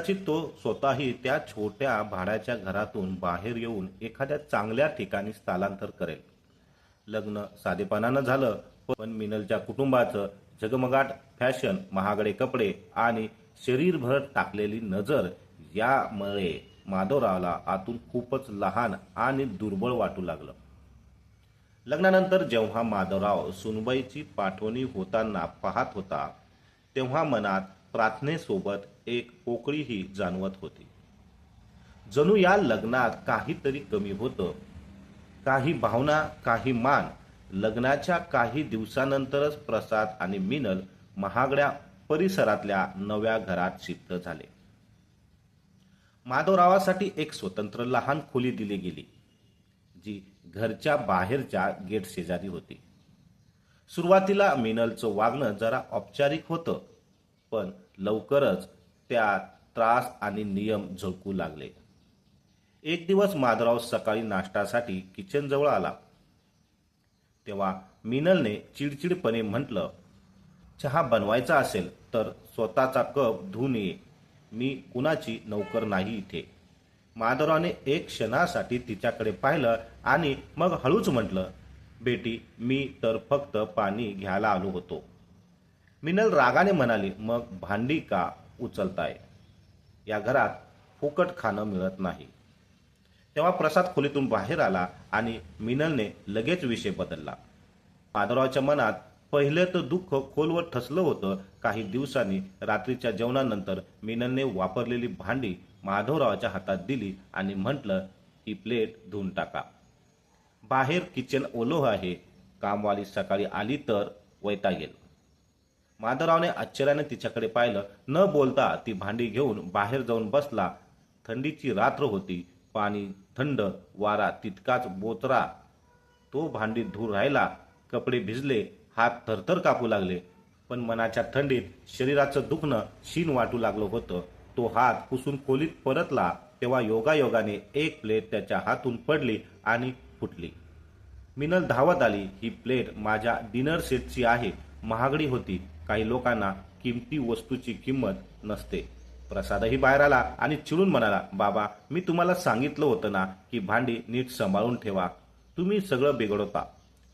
कदाचित तो स्वतःही त्या छोट्या भाड्याच्या घरातून बाहेर येऊन एखाद्या चांगल्या ठिकाणी स्थलांतर करेल. लग्न साधेपणानं झालं पण मिनलच्या कुटुंबाचं झगमगाट फॅशन महागडे कपडे आणि शरीरभर टाकलेली नजर यामुळे माधवरावला आतून खूपच लहान आणि दुर्बळ वाटू लागलं. लग्नानंतर जेव्हा माधवराव सुनबाईची पाठवणी होताना पाहत होता तेव्हा मनात प्रार्थनेसोबत एक पोकळीही जाणवत होती. जणू या लग्नात काहीतरी कमी होतं. काही भावना काही मान लग्नाच्या काही दिवसानंतरच प्रसाद आणि मिनल महागड्या परिसरातल्या नव्या घरात शिफ्ट झाले. माधवरावासाठी एक स्वतंत्र लहान खोली दिली गेली जी घरच्या बाहेरच्या गेट शेजारी होती. सुरुवातीला मिनलचं वागणं जरा औपचारिक होतं पण लवकरच त्यात त्रास आणि नियम झळकू लागले. एक दिवस माधवराव सकाळी नाश्त्यासाठी किचनजवळ आला. तेव्हा मिनलने चिडचिडपणे म्हटलं चहा बनवायचा असेल तर स्वतःचा कप धुवून ये. मी कुणाची नौकर नाही इथे. माधवरावने एक क्षणासाठी तिच्याकडे पाहिलं आणि मग हळूच म्हटलं बेटी मी तर फक्त पाणी घ्यायला आलो होतो. मिनल रागाने म्हणाली मग भांडी का उचलताय? या घरात फुकट खाणं मिळत नाही. तेव्हा प्रसाद खोलीतून बाहेर आला आणि मिनलने लगेच विषय बदलला. माधवरावच्या मनात पहिले तर दुःख खोलवर ठसलं होतं. काही दिवसांनी रात्रीच्या जेवणानंतर मिनलने वापरलेली भांडी माधवरावाच्या हातात दिली आणि म्हटलं ही प्लेट धुवून टाका. बाहेर किचन ओलोह आहे. कामवाली सकाळी आली तर वैतागेल. माधवरावने आश्चर्याने तिच्याकडे पाहिलं. न बोलता ती भांडी घेऊन बाहेर जाऊन बसला. थंडीची रात्र होती. पाणी थंड वारा तितकाच बोचरा. तो भांडी धूर राहिला. कपडे भिजले हात थरथर कापू लागले. पण मनाच्या थंडीत शरीराचं दुखणं शीन वाटू लागलं होतं. तो हात पुसून खोलीत परतला. तेव्हा योगायोगाने एक प्लेट त्याच्या हातून पडली आणि फुटली. मिनल धावत आली. ही प्लेट माझ्या डिनर सेटची आहे. महागडी होती. काही लोकांना किमती वस्तूची किंमत नसते. प्रसादही बाहेर आला आणि चिडून म्हणाला बाबा मी तुम्हाला सांगितलं होतं ना की भांडी नीट सांभाळून ठेवा. तुम्ही सगळं बिघडवता.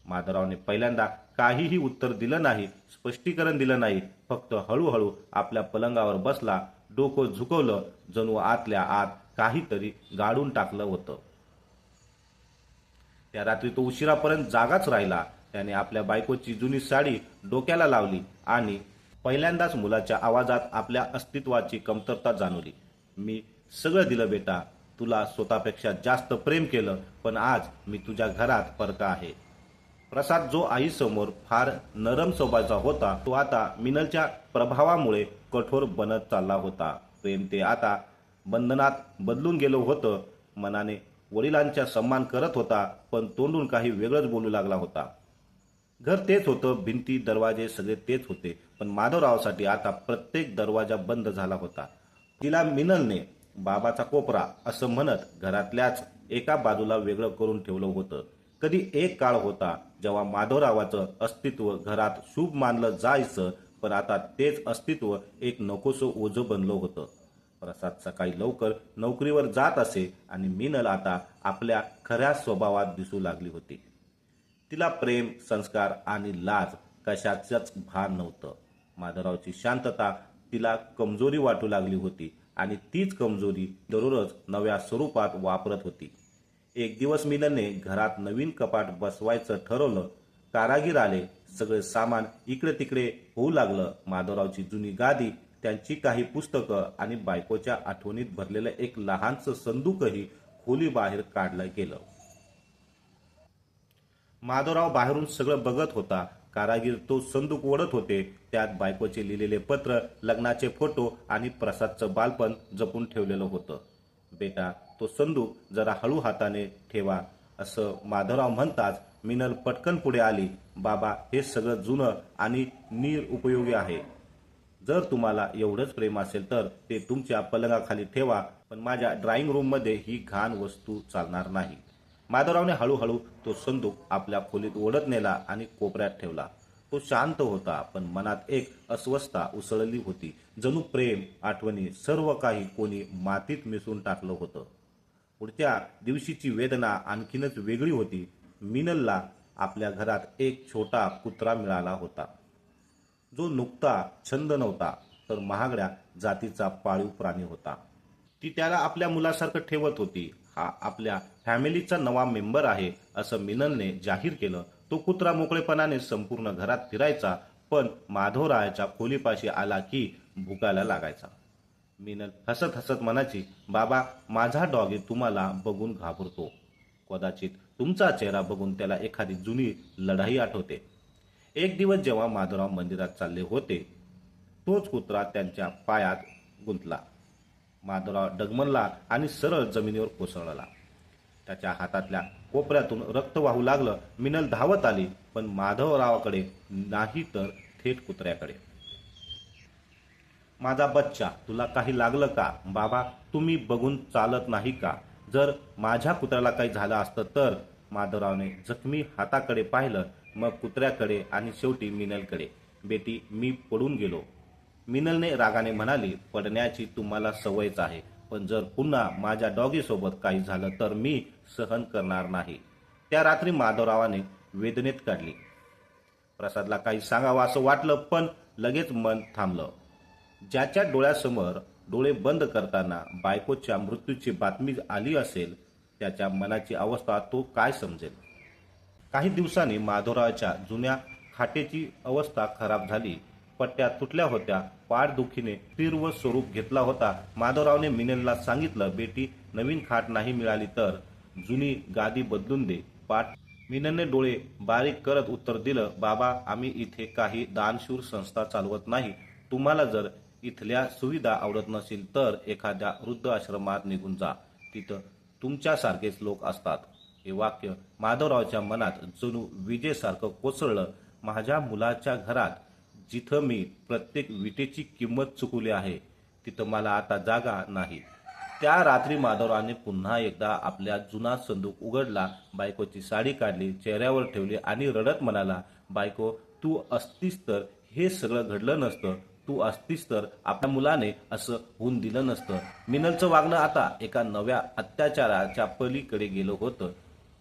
माधवरावने पहिल्यांदा काहीही उत्तर दिलं नाही स्पष्टीकरण दिलं नाही फक्त हळूहळू आपल्या पलंगावर बसला डोकं झुकवलं जणू आतल्या आत काहीतरी गाडून टाकलं होतं. त्या रात्री तो उशिरापर्यंत जागाच राहिला. त्याने आपल्या बायकोची जुनी साडी डोक्याला लावली आणि पहिल्यांदाच मुलाच्या आवाजात आपल्या अस्तित्वाची कमतरता जाणवली. मी सगळं दिलं बेटा. तुला स्वतःपेक्षा जास्त प्रेम केलं पण आज मी तुझ्या घरात परका आहे. प्रसाद जो आईसमोर फार नरम स्वभावाचा होता तो आता मिनलच्या प्रभावामुळे कठोर बनत चालला होता. प्रेम ते आता बंधनात बदलून गेलो होतं. मनाने वडिलांचा सन्मान करत होता पण तोंडून काही वेगळंच बोलू लागला होता. घर तेच होतं भिंती दरवाजे सगळे तेच होते. पण माधवरावसाठी आता प्रत्येक दरवाजा बंद झाला होता. तिला मिनलने बाबाचा कोपरा असं म्हणत घरातल्याच एका बाजूला वेगळं करून ठेवलं होतं. कधी एक काळ होता जेव्हा माधवरावाचं अस्तित्व घरात शुभ मानलं जायचं पण आता तेच अस्तित्व एक नकोसं ओझं बनलं होतं. प्रसाद सकाळी लवकर नोकरीवर जात असे आणि मिनल आता आपल्या खऱ्या स्वभावात दिसू लागली होती. तिला प्रेम संस्कार आणि लाज कशाचंच भान नव्हतं. माधवरावची शांतता तिला कमजोरी वाटू लागली होती आणि तीच कमजोरी दररोज नव्या स्वरूपात वापरत होती. एक दिवस मिलनने घरात नवीन कपाट बसवायचं ठरवलं. कारागीर आले सगळे सामान इकडे तिकडे होऊ लागलं. माधवरावची जुनी गादी त्यांची काही पुस्तकं आणि बायकोच्या आठवणीत भरलेलं एक लहानसं संदूकही खोली बाहेर काढलं गेलं. माधवराव बाहेरून सगळं बघत होता. कारागीर तो संदूक ओढत होते. त्यात बायकोचे लिहिलेले पत्र लग्नाचे फोटो आणि प्रसादचं बालपण जपून ठेवलेलं होतं. बेटा तो संदूक जरा हळू हाताने ठेवा असं माधवराव म्हणताच मिनल पटकन पुढे आली. बाबा हे सगळं जुनं आणि निरुपयोगी आहे. जर तुम्हाला एवढंच प्रेम असेल तर ते तुमच्या पलंगाखाली ठेवा पण माझ्या ड्रॉइंग रूममध्ये ही घाण वस्तू चालणार नाही. माधवरावने हळूहळू तो संदूक आपल्या खोलीत ओढत नेला आणि कोपऱ्यात ठेवला. तो शांत होता पण मनात एक अस्वस्थता उसळली होती. जणू प्रेम आठवणी सर्व काही कोणी मातीत मिसळून टाकलं होतं. पुढच्या दिवशीची वेदना आणखीनच वेगळी होती. मिनलला आपल्या घरात एक छोटा कुत्रा मिळाला होता. जो नुकता छंद नव्हता तर महागड्या जातीचा पाळीव प्राणी होता. ती त्याला आपल्या मुलासारखं ठेवत होती. हा आपल्या फॅमिलीचा नवा मेंबर आहे असं मिनलने जाहीर केलं. तो कुत्रा मोकळेपणाने संपूर्ण घरात फिरायचा पण माधवरायाच्या खोलीपाशी आला की भुकायला लागायचा. मिनल हसत हसत म्हणायची बाबा माझा डॉगी तुम्हाला बघून घाबरतो. कदाचित तुमचा चेहरा बघून त्याला एखादी जुनी लढाई आठवते. एक दिवस जेव्हा माधवराव मंदिरात चालले होते तोच कुत्रा त्यांच्या पायात गुंतला. माधवराव डगमनला आणि सरळ जमिनीवर कोसळला. त्याच्या हातातल्या कोपऱ्यातून रक्त वाहू लागलं मिनल धावत आली पण माधवरावाकडे नाही तर थेट कुत्र्याकडे. माझा बच्चा तुला काही लागलं का? बाबा तुम्ही बघून चालत नाही का? जर माझ्या कुत्र्याला काही झालं असतं तर माधवरावने जखमी हाताकडे पाहिलं मग कुत्र्याकडे आणि शेवटी मिनलकडे. बेटी मी पडून गेलो. मिनलने रागाने म्हणाली पडण्याची तुम्हाला सवयच आहे. पण जर पुन्हा माझ्या डॉगीसोबत काही झालं तर मी सहन करणार नाही. त्या रात्री माधवरावाने वेदनेत काढली. प्रसादला काही सांगावं असं वाटलं पण लगेच मन थांबलं. ज्याच्या डोळ्यासमोर डोळे बंद करताना बायकोच्या मृत्यूची बातमी आली असेल त्याच्या मनाची अवस्था तो काय समजेल? काही दिवसांनी माधवरावाच्या जुन्या खाटेची अवस्था खराब झाली. पट्ट्या तुटल्या होत्या. पाठदुखीने तीव्र स्वरूप घेतला होता. माधवरावने मिनलला सांगितलं बेटी नवीन खाट नाही मिळाली तर. जुनी गादी बदलून दे. पाठ. मिनलने डोळे बारीक करत उत्तर दिलं बाबा आम्ही इथे काही दानशूर संस्था चालवत नाही. तुम्हाला जर इथल्या सुविधा आवडत नसेल तर एखाद्या वृद्ध आश्रमात निघून जा. तिथं तुमच्यासारखेच लोक असतात. हे वाक्य माधवरावच्या मनात जणू विजेसारखं कोसळलं. माझ्या मुलाच्या घरात जिथं मी प्रत्येक विटेची किंमत चुकवली आहे तिथं मला आता जागा नाही. त्या रात्री माधवरावने पुन्हा एकदा आपल्या जुना संदूक उघडला बायकोची साडी काढली चेहऱ्यावर ठेवली आणि रडत म्हणाला बायको तू असतीस तर हे सगळं घडलं नसतं. तू असतीस तर आपल्या मुलाने असं होऊन दिलं नसतं. मिनलचं वागणं आता एका नव्या अत्याचाराच्या पलीकडे गेलं होतं.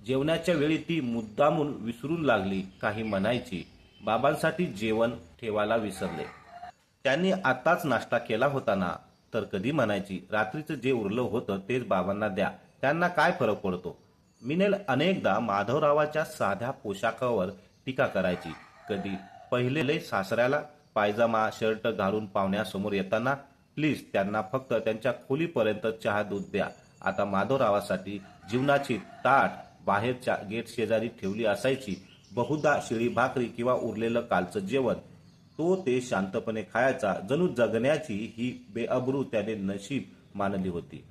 जेवणाच्या वेळी ती मुद्दामून विसरून लागली काही म्हणायची. बाबांसाठी जेवण ठेवायला विसरले. त्यांनी आताच नाश्ता केला होता ना तर कधी म्हणायची रात्रीचं जे उरलं होतं तेच बाबांना द्या. त्यांना काय फरक पडतो? मिनेल अनेकदा माधवरावाच्या साध्या पोशाखावर टीका करायची. कधी पहिले सासऱ्याला पायजामा शर्ट घालून पाहुण्यासमोर येताना प्लीज त्यांना फक्त त्यांच्या खोलीपर्यंत चहा दूध द्या. आता माधवरावासाठी जीवनाची ताट बाहेरच्या गेट शेजारी ठेवली असायची. बहुधा शिळी भाकरी किंवा उरलेलं कालचं जेवण तो ते शांतपणे खायचा जणू जगण्याची ही बेअब्रू त्याने नशीब मानली होती.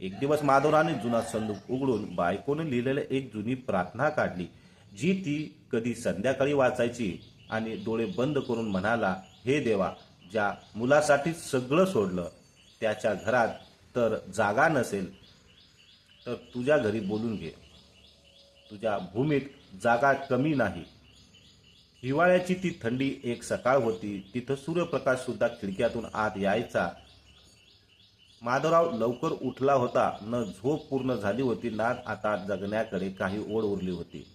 एक दिवस माधवराने जुना संदूक उघडून बायकोने लिहिलेलं एक जुनी प्रार्थना काढली जी ती कधी संध्याकाळी वाचायची आणि डोळे बंद करून म्हणाला हे देवा ज्या मुलासाठी सगळं सोडलं त्याच्या घरात तर जागा नसेल तर तुझ्या घरी बोलून घे. तुझ्या भूमीत जागा कमी नाही. हिवाळ्याची ती थंडी एक सकाळ होती. तिथं सूर्यप्रकाश सुद्धा खिडक्यातून आत यायचा. माधवराव लवकर उठला होता. न झोप पूर्ण झाली होती. ना आता जगण्याकडे काही ओढ उरली होती.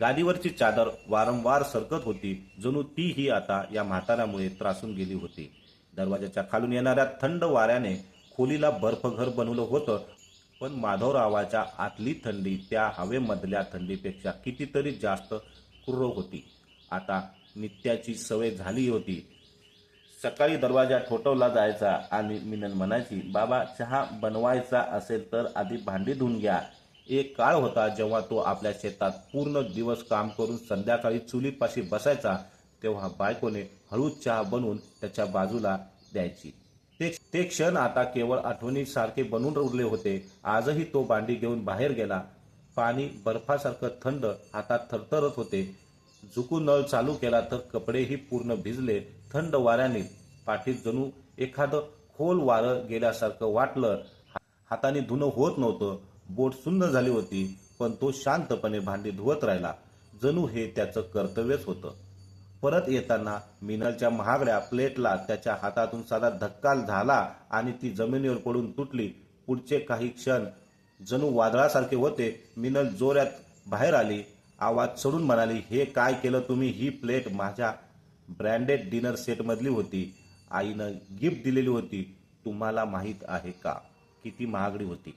गादीवरची चादर वारंवार सरकत होती. जणू तीही आता या म्हाताऱ्यामुळे त्रासून गेली होती. दरवाजाच्या खालून येणाऱ्या थंड वाऱ्याने खोलीला बर्फघर बनवलं होतं. पण माधवरावाच्या आतली थंडी त्या हवेमधल्या थंडीपेक्षा कितीतरी जास्त क्रूर होती. आता नित्याची सवय झाली होती. सकाळी दरवाजा ठोठवला जायचा आणि मिनन म्हणायची बाबा चहा बनवायचा असेल तर आधी भांडी धुवून घ्या. एक काळ होता जेव्हा तो आपल्या शेतात पूर्ण दिवस काम करून संध्याकाळी चुलीपाशी बसायचा तेव्हा बायकोने हळूच चहा बनवून त्याच्या बाजूला द्यायची. ते ते क्षण आता केवळ आठवणीसारखे बनून उरले होते. आजही तो भांडी घेऊन बाहेर गेला. पाणी बर्फासारखं थंड हातात थरथरत होते. झुकून नळ चालू केला तर कपडेही पूर्ण भिजले. थंड वाऱ्याने पाठीत जणू एखादं खोल वारं गेल्यासारखं वाटलं. हाताने धुणं होत नव्हतं. बोट सुन्न झाली होती पण तो शांतपणे भांडी धुवत राहिला. जणू हे त्याचं कर्तव्यच होतं. परत येताना मिनलच्या महागड्या प्लेटला त्याच्या हातातून साधा धक्का झाला आणि ती जमिनीवर पडून तुटली. पुढचे काही क्षण जणू वादळासारखे होते. मिनल जोऱ्यात बाहेर आली. आवाज चढून म्हणाली हे काय केलं तुम्ही? ही प्लेट माझ्या ब्रँडेड डिनर सेटमधली होती. आईनं गिफ्ट दिलेली होती. तुम्हाला माहीत आहे का? किती महागडी होती.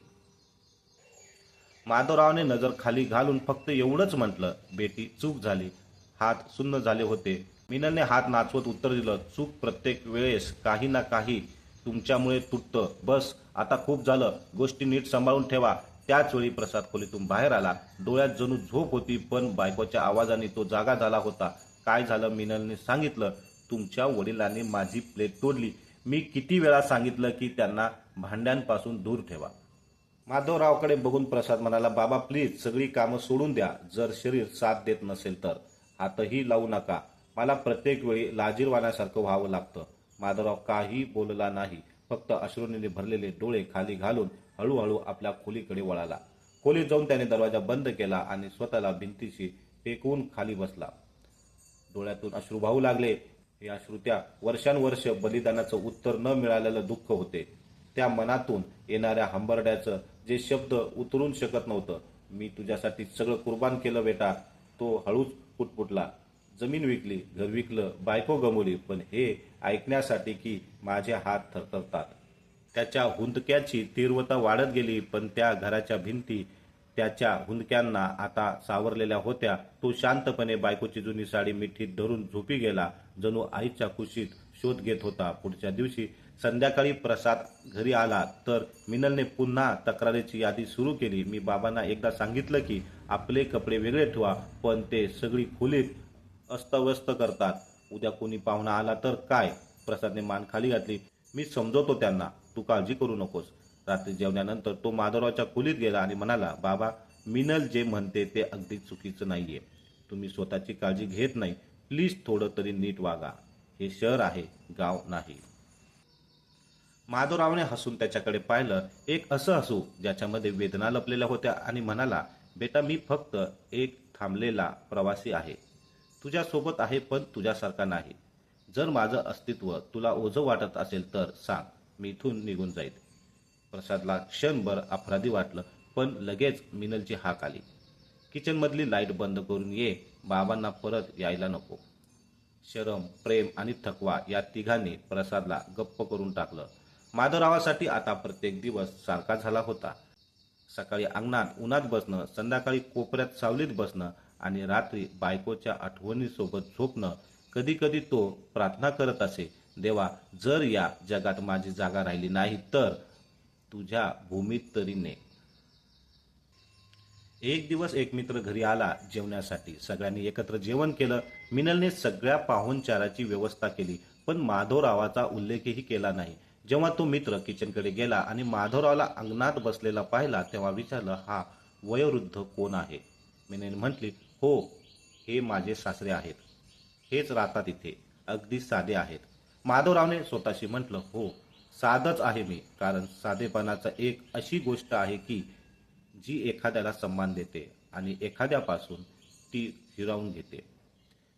माधवरावने नजर खाली घालून फक्त एवढंच म्हटलं. बेटी चूक झाली. हात सुन्न झाले होते. मिनलने हात नाचवत उत्तर दिलं चूक प्रत्येक वेळेस काही ना काही तुमच्यामुळे तुटतं. बस आता खूप झालं. गोष्टी नीट सांभाळून ठेवा. त्याचवेळी प्रसाद खोलीतून बाहेर आला. डोळ्यात जणू झोप होती पण बायकोच्या आवाजाने तो जागा झाला होता. काय झालं? मिनलने सांगितलं. तुमच्या वडिलांनी माझी प्लेट तोडली. मी किती वेळा सांगितलं की त्यांना भांड्यांपासून दूर ठेवा. माधवरावकडे बघून प्रसाद म्हणाला बाबा प्लीज सगळी कामं सोडून द्या. जर शरीर साथ देत नसेल तर. हातही लावू नका. मला प्रत्येक वेळी लाजीरवाण्यासारखं व्हावं लागतं. माधवराव काही बोलला नाही. फक्त अश्रुनीने भरलेले डोळे खाली घालून हळूहळू आपल्या खोलीकडे वळाला. खोलीत जाऊन त्याने दरवाजा बंद केला आणि स्वतःला भिंतीशी टेकवून खाली बसला. डोळ्यातून अश्रू वाहू लागले. या श्रुत्या वर्षानुवर्ष बलिदानाचं उत्तर न मिळालेलं दुःख होते. त्या मनातून येणाऱ्या हंबरड्याचं जे शब्द उतरून शकत नव्हतं मी तुझ्यासाठी सगळं कुर्बान केलं बेटा. तो हळूच पुटपुटला. जमीन विकली घर विकलं बायको गमवली पण हे ऐकण्यासाठी की माझे हात थरथरतात. त्याच्या हुंदक्याची तीव्रता वाढत गेली पण त्या घराच्या भिंती त्याच्या हुंदक्यांना आता सावरलेल्या होत्या. तो शांतपणे बायकोची जुनी साडी मिठीत धरून झोपी गेला. जणू आईच्या खुशीत शोध घेत होता. पुढच्या दिवशी संध्याकाळी प्रसाद घरी आला तर मिनलने पुन्हा तक्रारीची यादी सुरू केली. मी बाबांना एकदा सांगितलं की आपले कपडे वेगळे ठेवा पण ते सगळी खोलीत अस्तव्यस्त करतात. उद्या कोणी पाहुणा आला तर काय? प्रसादने मान खाली घातली. मी समजवतो त्यांना. तू काळजी करू नकोस. रात्री जेवणानंतर तो माधवरावच्या खोलीत गेला आणि म्हणाला बाबा मिनल जे म्हणते ते अगदी चुकीचं नाहीये. तुम्ही स्वतःची काळजी घेत नाही. प्लीज थोडं तरी नीट वागा. हे शहर आहे गाव नाही. माधवरावने हसून त्याच्याकडे पाहिलं एक असं हसू ज्याच्यामध्ये वेदना लपलेल्या होत्या आणि म्हणाला बेटा मी फक्त एक थांबलेला प्रवासी आहे. तुझ्यासोबत आहे पण तुझ्यासारखा नाही. जर माझं अस्तित्व तुला ओझं वाटत असेल तर सांग मी इथून निघून जाईल प्रसादला क्षणभर अपराधी वाटलं पण लगेच मिनलची हाक आली. किचनमधली लाइट बंद करून ये बाबांना परत यायला नको. शरम प्रेम आणि थकवा या तिघांनी प्रसादला गप्प करून टाकलं. माधवरावासाठी आता प्रत्येक दिवस सारखा झाला होता. सकाळी अंगणात उन्हात बसणं संध्याकाळी कोपऱ्यात सावलीत बसणं आणि रात्री बायकोच्या आठवणीसोबत झोपणं कधी कधी तो प्रार्थना करत असे देवा जर या जगात माझी जागा राहिली नाही तर तुझ्या भूमीत तरी ने. एक दिवस एक मित्र घरी आला जेवण्यासाठी. सगळ्यांनी एकत्र जेवण केलं. मिनलने सगळ्या पाहुणचाराची व्यवस्था केली पण माधवरावाचा उल्लेखही केला नाही. जेव्हा तो मित्र किचनकडे गेला आणि माधवरावला अंगणात बसलेला पाहिला तेव्हा विचारलं हा वयोवृद्ध कोण आहे? मिनल म्हटली हो हे माझे सासरे आहेत. हेच राहतात इथे. अगदी साधे आहेत. माधवरावने स्वतःशी म्हटलं हो साधच आहे मी. कारण साधेपणाचा एक अशी गोष्ट आहे की जी एखाद्याला सन्मान देते आणि एखाद्यापासून ती हिरावून घेते.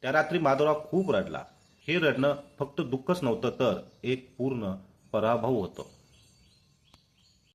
त्या रात्री माधवराव खूप रडला. हे रडणं फक्त दुःखच नव्हतं तर एक पूर्ण पराभव होतं.